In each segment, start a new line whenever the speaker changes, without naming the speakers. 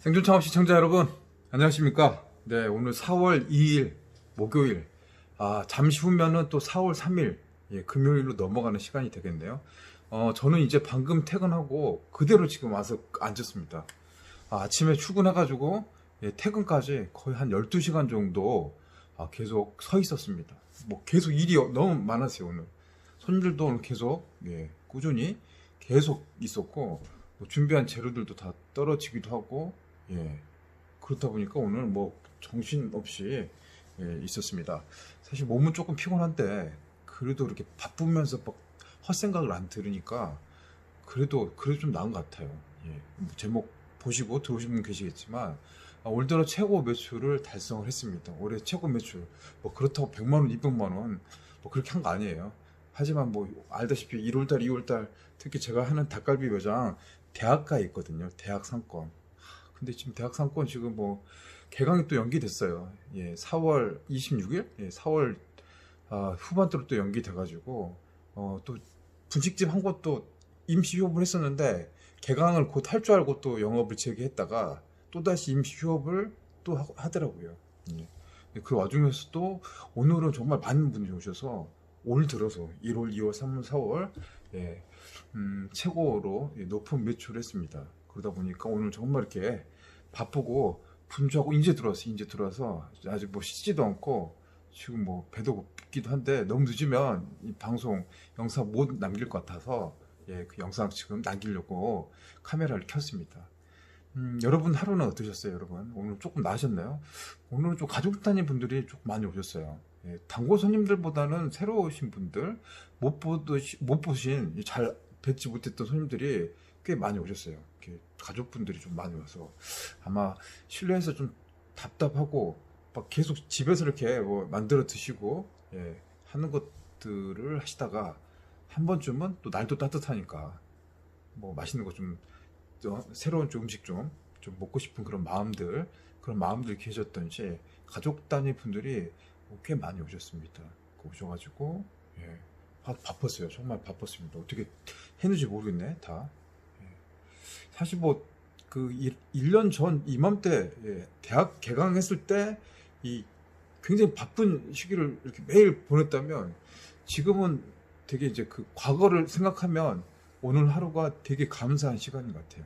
생존 창업 시청자 여러분 안녕하십니까? 네 오늘 4월 2일 목요일. 아 잠시 후면은 또 4월 3일 예, 금요일로 넘어가는 시간이 되겠네요. 어 저는 이제 방금 퇴근하고 그대로 지금 와서 앉았습니다. 아, 아침에 출근해 가지고 예, 퇴근까지 거의 한 12시간 정도 아, 계속 서 있었습니다. 뭐 계속 일이 너무 많았어요 오늘. 손님들도 오늘 계속 예, 꾸준히 계속 있었고 뭐 준비한 재료들도 다 떨어지기도 하고 예 그렇다 보니까 오늘 뭐 정신 없이 예, 있었습니다. 사실 몸은 조금 피곤한데 그래도 이렇게 바쁘면서 막 헛생각을 안 들으니까 그래도 그래도 좀 나은 것 같아요. 예, 뭐 제목 보시고 들어오신 분 계시겠지만 아, 올 들어 최고 매출을 달성을 했습니다. 올해 최고 매출 뭐 그렇다고 100만 원, 200만 원 뭐 그렇게 한 거 아니에요. 하지만 뭐 알다시피 1월달, 2월달 특히 제가 하는 닭갈비 매장 대학가에 있거든요. 대학 상권. 하, 근데 지금 대학 상권 지금 뭐 개강이 또 연기됐어요. 예, 4월 26일, 예, 4월 아, 후반대로 또 연기돼가지고 어, 또 분식집 한 곳도 임시 휴업을 했었는데 개강을 곧 할 줄 알고 또 영업을 재개했다가 또 다시 임시 휴업을 또 하- 하더라고요. 예. 그 와중에서도 오늘은 정말 많은 분들이 오셔서 올 들어서 1월, 2월, 3월, 4월 예, 음, 최고로 예, 높은 매출을 했습니다. 그러다 보니까 오늘 정말 이렇게 바쁘고 분주하고 이제 들어왔어, 이제 들어와서 아직 뭐 씻지도 않고 지금 뭐 배도 고프기도 한데 너무 늦으면 이 방송 영상 못 남길 것 같아서 예, 그 영상 지금 남기려고 카메라를 켰습니다. 음, 여러분 하루는 어떠셨어요, 여러분? 오늘 조금 나으셨나요? 오늘은 좀 가족 단위 분들이 조금 많이 오셨어요. 예, 단골 손님들보다는 새로 오신 분들, 못 보듯이, 못 보신, 이잘 뵙지 못했던 손님들이 꽤 많이 오셨어요. 이렇게 가족분들이 좀 많이 와서 아마 실내에서 좀 답답하고 막 계속 집에서 이렇게 뭐 만들어 드시고 예, 하는 것들을 하시다가 한 번쯤은 또 날도 따뜻하니까 뭐 맛있는 거 좀 새로운 좀 음식 좀, 좀 먹고 싶은 그런 마음들 그런 마음들이 계셨던지 가족 단위 분들이 꽤 많이 오셨습니다. 오셔가지고 예, 바, 바빴어요. 정말 바빴습니다. 어떻게 했는지 모르겠네 다. 예. 사실 뭐 그 1년 전 이맘때 예, 대학 개강했을 때 이 굉장히 바쁜 시기를 이렇게 매일 보냈다면 지금은 되게 이제 그 과거를 생각하면 오늘 하루가 되게 감사한 시간인 것 같아요.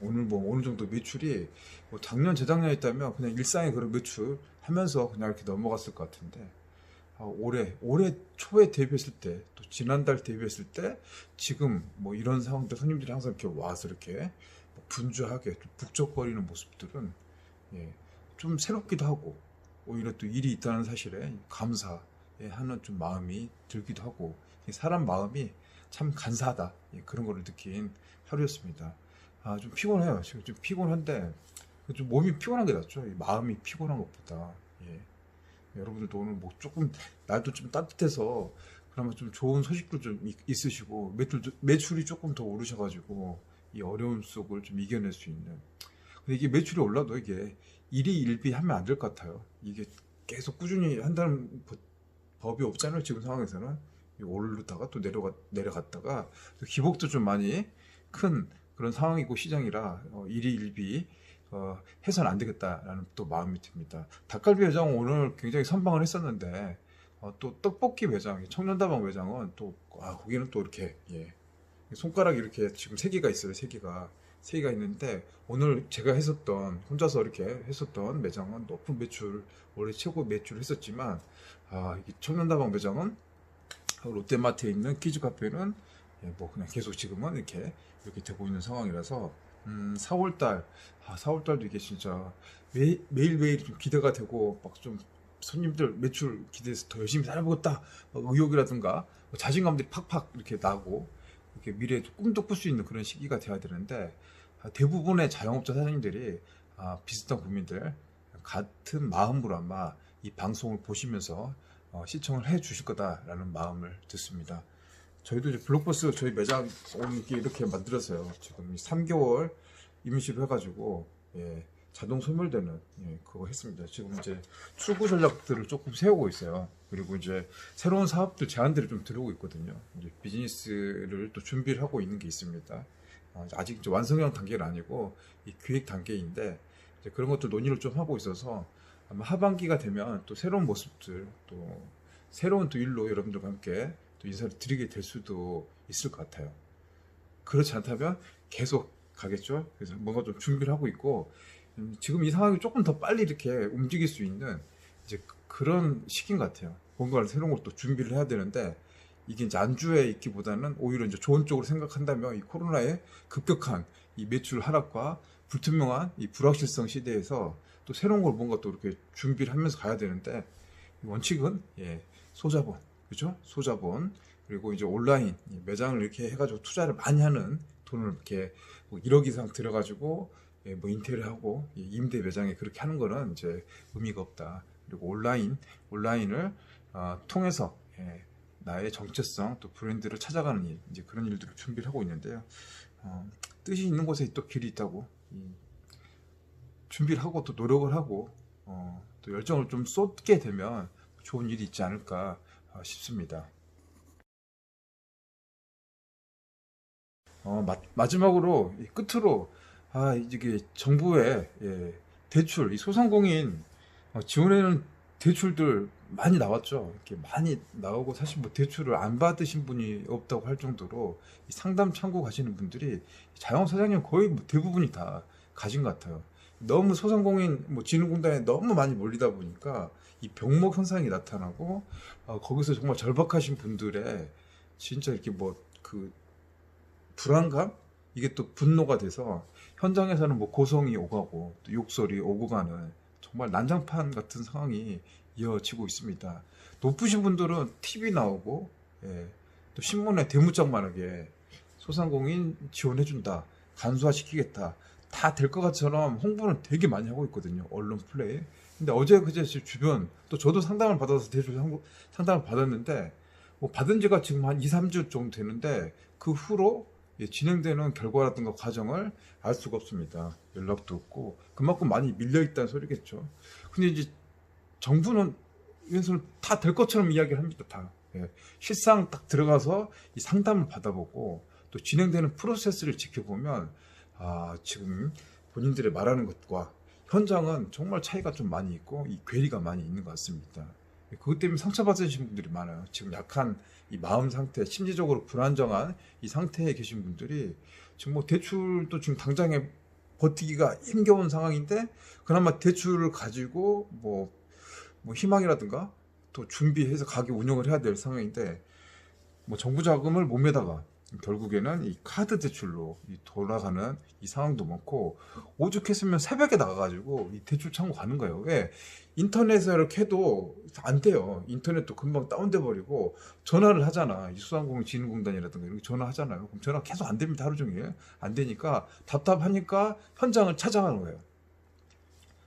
오늘 뭐 어느 정도 매출이 뭐 작년 재작년에 있다면 그냥 일상의 그런 매출 하면서 그냥 이렇게 넘어갔을 것 같은데 아, 올해 올해 초에 데뷔했을 때 또 지난달 데뷔했을 때 지금 뭐 이런 상황들 손님들이 항상 이렇게 와서 이렇게 뭐 분주하게 좀 북적거리는 모습들은 예, 좀 새롭기도 하고 오히려 또 일이 있다는 사실에 감사하는 좀 마음이 들기도 하고 이 사람 마음이 참 간사하다 예, 그런 거를 느낀 하루였습니다. 아 좀 피곤해요. 지금 좀 피곤한데 좀 몸이 피곤한 게 낫죠. 이 마음이 피곤한 것보다 예. 여러분들도 오늘 뭐 조금 날도 좀 따뜻해서 그나마 좀 좋은 소식도 좀 있- 있으시고 매출 매출이 조금 더 오르셔가지고 이 어려움 속을 좀 이겨낼 수 있는. 근데 이게 매출이 올라도 이게 일이 일비 하면 안 될 것 같아요. 이게 계속 꾸준히 한다는 법- 법이 없잖아요. 지금 상황에서는 오르다가 또 내려가 내려갔다가 또 기복도 좀 많이 큰 그런 상황이고 시장이라 어, 일이 일비 어, 해서는 안 되겠다라는 또 마음이 듭니다. 닭갈비 매장 오늘 굉장히 선방을 했었는데 어, 또 떡볶이 매장, 청년다방 매장은 또 아, 거기는 또 이렇게 예. 손가락이 이렇게 지금 세 개가 있어요. 세 개가 세 개가 있는데 오늘 제가 했었던 혼자서 이렇게 했었던 매장은 높은 매출 올해 최고 매출을 했었지만 아, 이 청년다방 매장은 롯데마트에 있는 키즈 카페는 예, 뭐 그냥 계속 지금은 이렇게 이렇게 되고 있는 상황이라서 음, 4월달 아, 4월달도 이게 진짜 매, 매일매일 좀 기대가 되고 막 좀 손님들 매출 기대해서 더 열심히 살아보겠다 막 의욕이라든가 뭐 자신감들이 팍팍 이렇게 나고 이렇게 미래에 꿈도 꿀 수 있는 그런 시기가 돼야 되는데 아, 대부분의 자영업자 사장님들이 아, 비슷한 고민들 같은 마음으로 아마 이 방송을 보시면서 어, 시청을 해 주실 거다라는 마음을 듣습니다. 저희도 이제 블록버스 저희 매장 이렇게, 이렇게 만들었어요. 지금 3개월 임시로 해가지고 예, 자동 소멸되는 예, 그거 했습니다. 지금 이제 출구 전략들을 조금 세우고 있어요. 그리고 이제 새로운 사업들 제안들이 좀 들어오고 있거든요. 이제 비즈니스를 또 준비를 하고 있는 게 있습니다. 어, 아직 이제 완성형 단계는 아니고 이 기획 단계인데 그런 것도 논의를 좀 하고 있어서 아마 하반기가 되면 또 새로운 모습들 또 새로운 또 일로 여러분들과 함께 또 인사를 드리게 될 수도 있을 것 같아요. 그렇지 않다면 계속 가겠죠. 그래서 뭔가 좀 준비를 하고 있고 음, 지금 이 상황이 조금 더 빨리 이렇게 움직일 수 있는 이제 그- 그런 시기인 것 같아요. 뭔가를 새로운 걸 또 준비를 해야 되는데 이게 이제 안주해 있기보다는 오히려 이제 좋은 쪽으로 생각한다면 이 코로나의 급격한 이 매출 하락과 불투명한 이 불확실성 시대에서 또 새로운 걸 뭔가 또 이렇게 준비를 하면서 가야 되는데 원칙은 예, 소자본 그죠? 소자본 그리고 이제 온라인 이 매장을 이렇게 해가지고 투자를 많이 하는 돈을 이렇게 뭐 1억 이상 들여가지고 예, 뭐 인테리어하고 이 임대 매장에 그렇게 하는 거는 이제 의미가 없다. 그리고 온라인 온라인을 어, 통해서 예, 나의 정체성 또 브랜드를 찾아가는 일 이제 그런 일들을 준비를 하고 있는데요. 어, 뜻이 있는 곳에 또 길이 있다고 이, 준비를 하고 또 노력을 하고 어, 또 열정을 좀 쏟게 되면 좋은 일이 있지 않을까 어, 싶습니다. 어, 마, 마지막으로 이 끝으로 아 이게 정부의 예, 대출 이 소상공인 어, 지원에는 대출들 많이 나왔죠. 이렇게 많이 나오고 사실 뭐 대출을 안 받으신 분이 없다고 할 정도로 이 상담 창구 가시는 분들이 자영 사장님 거의 뭐 대부분이 다 가진 것 같아요. 너무 소상공인 뭐 진흥공단에 너무 많이 몰리다 보니까 이 병목 현상이 나타나고 어, 거기서 정말 절박하신 분들의 진짜 이렇게 뭐 그 불안감 이게 또 분노가 돼서 현장에서는 뭐 고성이 오가고 또 욕설이 오고 가는 정말 난장판 같은 상황이 이어지고 있습니다. 높으신 분들은 TV 나오고 예, 또 신문에 대문짝만하게 소상공인 지원해준다, 간소화시키겠다, 다 될 것 같처럼 홍보는 되게 많이 하고 있거든요. 언론 플레이. 근데 어제 그제 제 주변 또 저도 상담을 받아서 대출 상담- 상담을 받았는데 뭐 받은 지가 지금 한 2, 3주 정도 되는데 그 후로 예, 진행되는 결과라든가 과정을 알 수가 없습니다. 연락도 없고 그만큼 많이 밀려 있다는 소리겠죠. 근데 이제 정부는 이것을 다 될 것처럼 이야기를 합니다. 다 예, 실상 딱 들어가서 이 상담을 받아보고 또 진행되는 프로세스를 지켜보면 아 지금 본인들의 말하는 것과 현장은 정말 차이가 좀 많이 있고 이 괴리가 많이 있는 것 같습니다. 그것 때문에 상처받으신 분들이 많아요. 지금 약한 이 마음 상태, 심리적으로 불안정한 이 상태에 계신 분들이 지금 뭐 대출도 지금 당장에 버티기가 힘겨운 상황인데 그나마 대출을 가지고 뭐, 뭐 희망이라든가 또 준비해서 가게 운영을 해야 될 상황인데 뭐 정부 자금을 몸에다가 결국에는 이 카드 대출로 이 돌아가는 이 상황도 많고 오죽했으면 새벽에 나가가지고 이 대출 창구 가는 거예요. 왜 인터넷에 이렇게 해도 안 돼요. 인터넷도 금방 다운돼 버리고 전화를 하잖아. 이 수상공인진흥공단이라든가 이렇게 전화하잖아요. 그럼 전화 계속 안 됩니다. 하루 종일 안 되니까 답답하니까 현장을 찾아가는 거예요.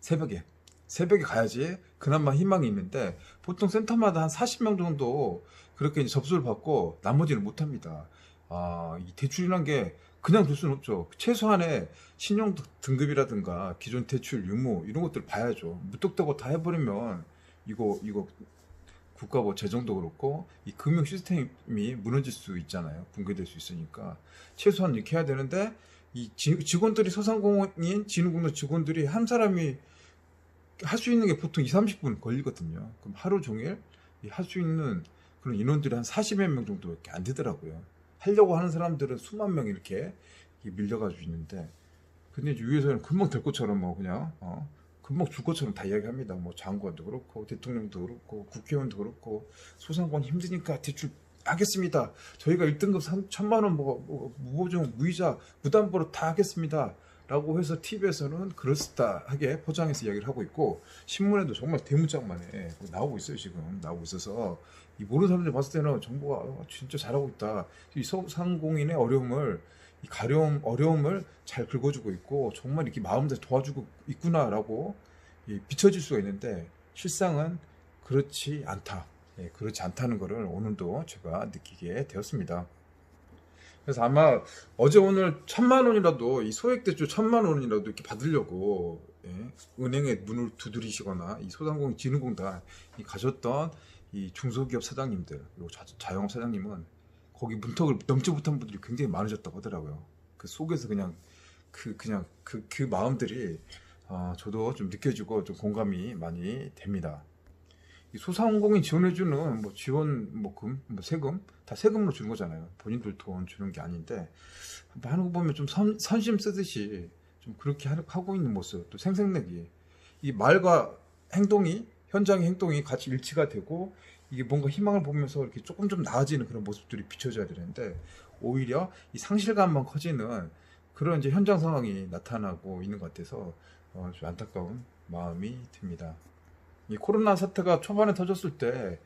새벽에 새벽에 가야지 그나마 희망이 있는데 보통 센터마다 한 40명 정도 그렇게 접수를 받고 나머지는 못 합니다. 아, 이 대출이란 게 그냥 줄 수는 없죠. 최소한의 신용 등급이라든가 기존 대출 유무 이런 것들 을 봐야죠. 무턱대고 다 해버리면 이거 이거 국가 뭐 재정도 그렇고 이 금융 시스템이 무너질 수 있잖아요. 붕괴될 수 있으니까 최소한 이렇게 해야 되는데 이 지- 직원들이 소상공인 진흥공단 직원들이 한 사람이 할 수 있는 게 보통 2, 30분 걸리거든요. 그럼 하루 종일 할 수 있는 그런 인원들이 한 40여 명 정도밖에 안 되더라고요. 하려고 하는 사람들은 수만 명 이렇게 밀려가지고 있는데 근데 이제 위에서는 금방 될 것처럼 뭐 그냥 어, 금방 줄 것처럼 다 이야기합니다. 뭐 장관도 그렇고 대통령도 그렇고 국회의원도 그렇고 소상공인 힘드니까 대출 하겠습니다. 저희가 1등급 3, 천만 원 뭐, 뭐 무보증 무이자 무담보로 다 하겠습니다. 라고 해서 TV에서는 그럴듯하게 포장해서 이야기를 하고 있고 신문에도 정말 대문짝만에 나오고 있어요 지금 나오고 있어서 이 모르는 사람들이 봤을 때는 정부가 어, 진짜 잘하고 있다 이 소상공인의 어려움을 이 가려움 어려움을 잘 긁어주고 있고 정말 이렇게 마음대로 도와주고 있구나라고 이 비춰질 수가 있는데 실상은 그렇지 않다 예, 그렇지 않다는 것을 오늘도 제가 느끼게 되었습니다. 그래서 아마 어제 오늘 천만 원이라도 이 소액 대출 천만 원이라도 이렇게 받으려고 예, 은행에 문을 두드리시거나 이 소상공인 진흥공단 이 가셨던 이 중소기업 사장님들 그리고 자, 자영업 사장님은 거기 문턱을 넘지 못한 분들이 굉장히 많으셨다고 하더라고요. 그 속에서 그냥 그 그냥 그 그 마음들이 아, 저도 좀 느껴지고 좀 공감이 많이 됩니다. 이 소상공인 지원해주는 뭐 지원 뭐금 뭐 세금 다 세금으로 주는 거잖아요. 본인들 돈 주는 게 아닌데 하는 거 보면 좀 선, 선심 쓰듯이 좀 그렇게 하- 하고 있는 모습 또 생색내기 이 말과 행동이 현장의 행동이 같이 일치가 되고 이게 뭔가 희망을 보면서 이렇게 조금 좀 나아지는 그런 모습들이 비춰져야 되는데 오히려 이 상실감만 커지는 그런 이제 현장 상황이 나타나고 있는 것 같아서 어, 좀 안타까운 마음이 듭니다. 이 코로나 사태가 초반에 터졌을 때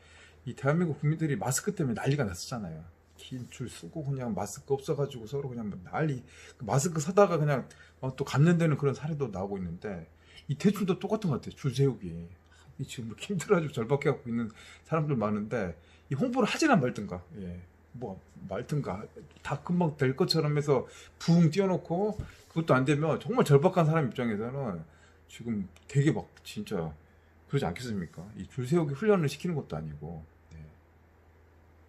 이 대한민국 국민들이 마스크 때문에 난리가 났었잖아요. 긴 줄 쓰고 그냥 마스크 없어가지고 서로 그냥 뭐 난리 그 마스크 사다가 그냥 어, 또 감염되는 그런 사례도 나오고 있는데 이 대출도 똑같은 것 같아요. 줄 세우기. 이 지금 이렇게 힘들어가지고 절박해 갖고 있는 사람들 많은데 이 홍보를 하지나 말든가. 예. 뭐 말든가 다 금방 될 것처럼 해서 붕 띄워놓고 그것도 안 되면 정말 절박한 사람 입장에서는 지금 되게 막 진짜 그러지 않겠습니까? 이 줄 세우기 훈련을 시키는 것도 아니고. 네.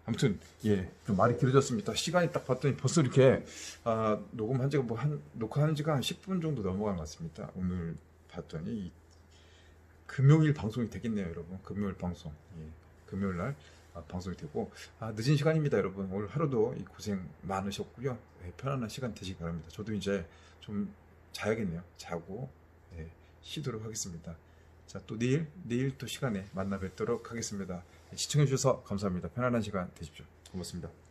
아무튼 예, 좀 말이 길어졌습니다. 시간이 딱 봤더니 벌써 이렇게 아, 녹음한 지가 뭐 한 녹화한 지가 한 10분 정도 넘어간 것 같습니다. 오늘 봤더니 이 금요일 방송이 되겠네요, 여러분. 금요일 방송. 예. 금요일 날 아, 방송이 되고 아, 늦은 시간입니다, 여러분. 오늘 하루도 이 고생 많으셨고요. 예, 편안한 시간 되시기 바랍니다. 저도 이제 좀 자야겠네요. 자고 예, 쉬도록 하겠습니다. 자, 또 내일 내일 또 시간에 만나 뵙도록 하겠습니다. 시청해 주셔서 감사합니다. 편안한 시간 되십시오. 고맙습니다.